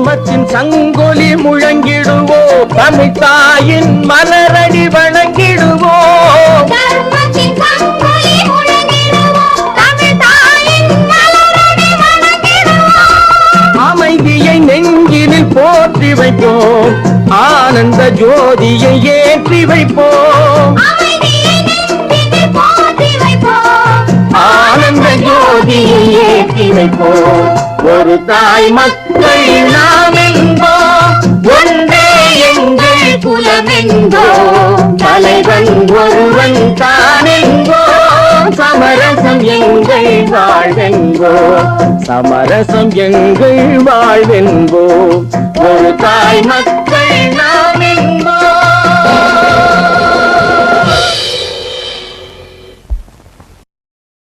தர்மத்தின் சங்கொலி முழங்கிடுவோம் தமிழ் தாயின் மலரடி வணங்கிடுவோம். அமைதியை நெஞ்சினில் போற்றி வைப்போம் ஆனந்த ஜோதியை ஏற்றி வைப்போம் ஏற்றி ஒரு தாய் மக்கள் நாம் எங்கோ ஒன்றே எங்கள் குலமென்போம் தலைவன் ஒருவன் தானெங்கோ சமரசம் எங்கள் வாழ்வென்போம் சமரசம் எங்கள் வாழ்வென்போம்